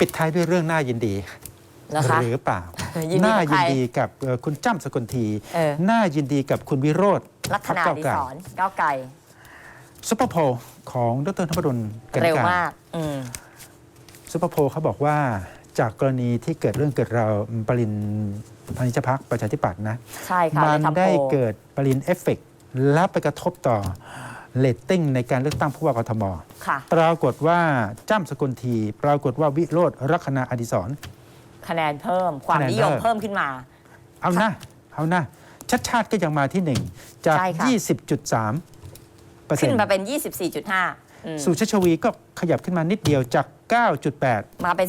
ปิดท้ายด้วยเรื่องน่ายินดี นะคะ หรือเปล่า ยินดีกับน่ายินใครดีกับเอ่อคุณจ้ำสกุลที เออ น่ายินดีกับคุณวิโรธลัคนาพรรคดิก้าวไกลสอนก้าวไกลซุปเปอร์โพลของดรธนพดลกันเร็วการมากอืมซุปเปอร์โพลเขาบอกว่าจากกรณีที่เกิดเรื่องเกิดราวปรินพานิชพักประชาธิปัตย์นะ ใช่ค่ะมัเลยทำได้โพลเกิดปรินเอฟเฟกต์แล้วไปกระทบต่อ เลตติ้งในการเลือกตั้งผู้ว่ากทมค่ะ ปรากฏว่าจ้ำสกุลทีปรากฏว่าวิโรธรัคนาอดิศร คะแนนเพิ่ม ความคะแนนนิยมเพิ่มเพิ่มขึ้นมา เอานะ เอานะ ชัดชาติก็ยังมาที่หนึ่งจาก ใช่ค่ะ 20.3เปอร์เซ็นขึ้นต์มาเป็น 24.5อืมสุชาชวีก็ขยับขึ้นมานิดเดียวจาก 9.8 มาเป็น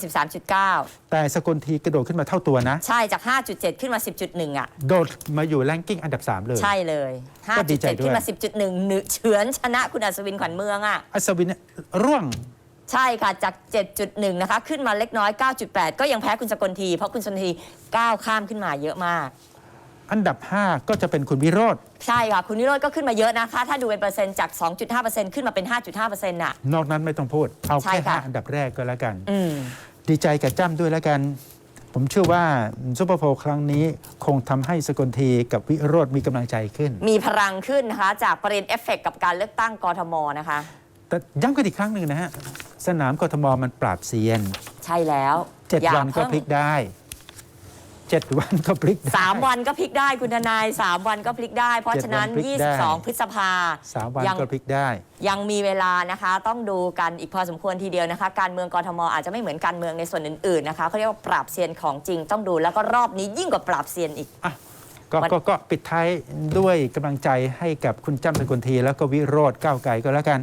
13.9 แต่สกลทีกระโดดขึ้นมาเท่าตัวนะ ใช่จาก 5.7 ขึ้นมา 10.1 อะ โดดมาอยู่แรงกิ้งอันดับ 3 เลย ใช่เลยก็ดีใจด้วย5.7 ขึ้นมา 10.1หนึ่งเฉือนชนะคุณอัศวินขวัญเมืองอะ อัศวินร่วงใช่ค่ะ จาก 7.1 นะคะ ขึ้นมาเล็กน้อย 9.8 ก็ยังแพ้คุณสกลที เพราะคุณสกลทีก้าวข้ามขึ้นมาเยอะมาก อันดับ 5 ก็จะเป็นคุณวิโรธใช่ค่ะ คุณนิโรธก็ขึ้นมาเยอะนะคะ ถ้าดูเป็นเปอร์เซ็นต์จาก 2.5%ขึ้นมาเป็น 5.5%น่ะ นอกนั้นไม่ต้องพูด เอาใช่แค่ค่ะ ห้าอันดับแรกก็แล้วกัน อืม ดีใจกับจ้ำด้วยแล้วกัน ผมเชื่อว่าซูเปอร์โพลครั้งนี้คงทำให้สกลทีกับวิโรธมีกำลังใจขึ้น มีพลังขึ้นนะคะ จากประเด็นเอฟเฟกกับการเลือกตั้งกทมนะคะ แต่ย้ำกันอีกครั้งหนึ่งนะฮะ สนามกทมมันปราบเซียนใช่แล้วเจ็ดอย่าวันก็เพิ่งพลิกได้ เจ็ดวันก็พลิกได้ สามวันก็พลิกได้คุณทนายสามวันก็พลิกได้ เพราะฉะนั้น เจ็ดวันพลิกได้ 22 พฤษภา สามวันยัง ก็พลิกได้ ยังมีเวลานะคะ ต้องดูกันอีกพอสมควรทีเดียวนะคะ การเมืองกทมอาจจะไม่เหมือนการเมืองในส่วนอื่นๆนะคะเขาเรียกว่าปราบเซียนของจริงต้องดูแล้วก็รอบนี้ยิ่งกว่าปราบเซียนอีก อะก็วันก็ก็ปิดท้ายด้วยกำลังใจให้กับคุณจ้ำสกุลทีแล้วก็วิโรธก้าวไกลก็แล้วกัน